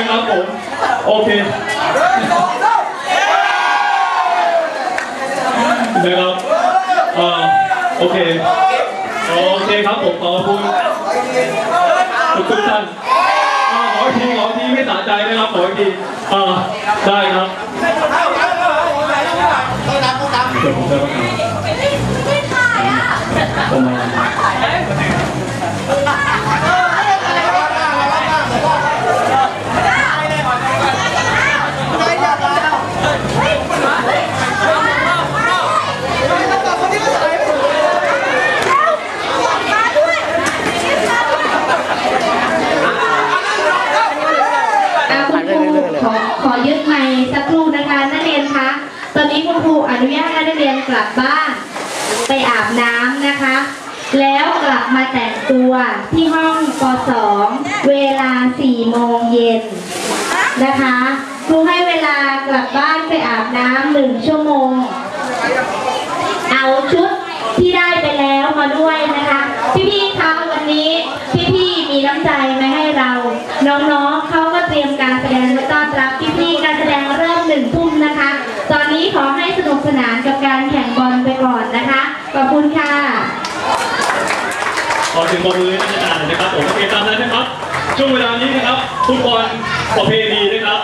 นะครับผม โอเคนะครับเอ่อโอเค โอเคครับผมขอบคุณทุกทุกท่านอ่าขออีกทีขออีกทีไม่สะใจนะครับขออีกทีอ่าได้ครับเดี๋ยวผมจะประกาศประมาณ อนนี้คุณครูอนุญาตให้นักเรียนกลับบ้านไปอาบน้ำนะคะ แล้วกลับมาแต่งตัวที่ห้องป .2 เวลา 4 โมงเย็นนะคะครูให้เวลากลับบ้านไปอาบน้ำหนึ่งชั่วโมง เอาชุดที่ได้ไปแล้วมาด้วยนะคะ พี่ๆคะวันนี้พี่ๆมีน้ำใจมาให้เรา น้องๆเขาก็เตรียมการแสดงต้อนรับพี่ๆการแสดงเริ่มหนึ่งทุ่มนะคะ นี้ขอให้สนุกสนานกับการแข่งบอลไปก่อนนะคะ ขอบคุณค่ะ ขอถึงบอลมือนักกีฬาหน่อยนะครับผมโอเคตามนั้นนะครับ ช่วงเวลานี้นะครับฟุตบอลประเพณีนะครับ